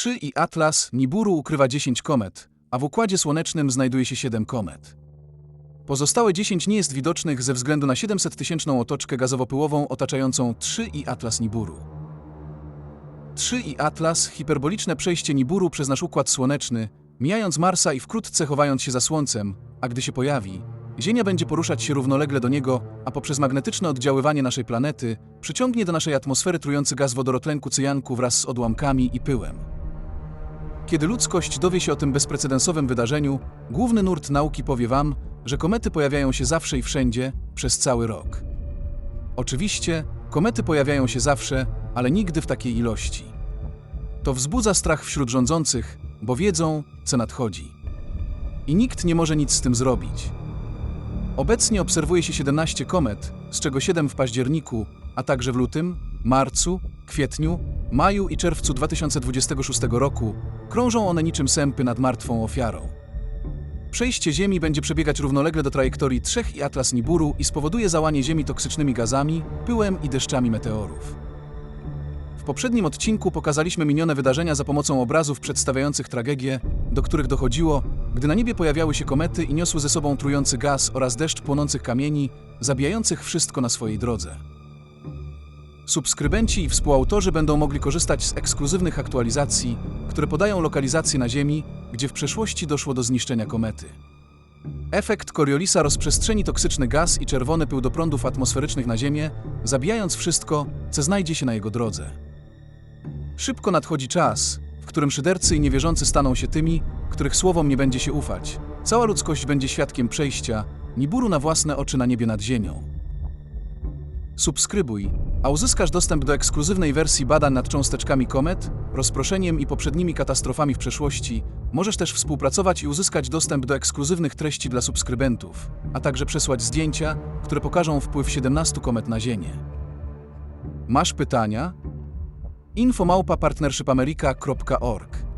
3 i Atlas Niburu ukrywa 10 komet, a w Układzie Słonecznym znajduje się 7 komet. Pozostałe 10 nie jest widocznych ze względu na 700-tysięczną otoczkę gazowopyłową otaczającą 3 i Atlas Niburu. 3 i Atlas hiperboliczne przejście Niburu przez nasz Układ Słoneczny, mijając Marsa i wkrótce chowając się za Słońcem, a gdy się pojawi, Ziemia będzie poruszać się równolegle do niego, a poprzez magnetyczne oddziaływanie naszej planety przyciągnie do naszej atmosfery trujący gaz wodorotlenku cyjanku wraz z odłamkami i pyłem. Kiedy ludzkość dowie się o tym bezprecedensowym wydarzeniu, główny nurt nauki powie wam, że komety pojawiają się zawsze i wszędzie, przez cały rok. Oczywiście, komety pojawiają się zawsze, ale nigdy w takiej ilości. To wzbudza strach wśród rządzących, bo wiedzą, co nadchodzi. I nikt nie może nic z tym zrobić. Obecnie obserwuje się 17 komet, z czego 7 w październiku, a także w lutym, marcu, kwietniu, maju i czerwcu 2026 roku krążą one niczym sępy nad martwą ofiarą. Przejście Ziemi będzie przebiegać równolegle do trajektorii trzech i Atlas Niburu i spowoduje załanie Ziemi toksycznymi gazami, pyłem i deszczami meteorów. W poprzednim odcinku pokazaliśmy minione wydarzenia za pomocą obrazów przedstawiających tragedię, do których dochodziło, gdy na niebie pojawiały się komety i niosły ze sobą trujący gaz oraz deszcz płonących kamieni, zabijających wszystko na swojej drodze. Subskrybenci i współautorzy będą mogli korzystać z ekskluzywnych aktualizacji, które podają lokalizację na Ziemi, gdzie w przeszłości doszło do zniszczenia komety. Efekt Coriolisa rozprzestrzeni toksyczny gaz i czerwony pył do prądów atmosferycznych na Ziemię, zabijając wszystko, co znajdzie się na jego drodze. Szybko nadchodzi czas, w którym szydercy i niewierzący staną się tymi, których słowom nie będzie się ufać. Cała ludzkość będzie świadkiem przejścia Niburu na własne oczy na niebie nad Ziemią. Subskrybuj, a uzyskasz dostęp do ekskluzywnej wersji badań nad cząsteczkami komet, rozproszeniem i poprzednimi katastrofami w przeszłości. Możesz też współpracować i uzyskać dostęp do ekskluzywnych treści dla subskrybentów, a także przesłać zdjęcia, które pokażą wpływ 17 komet na Ziemię. Masz pytania? infomałpa partnershipamerika.org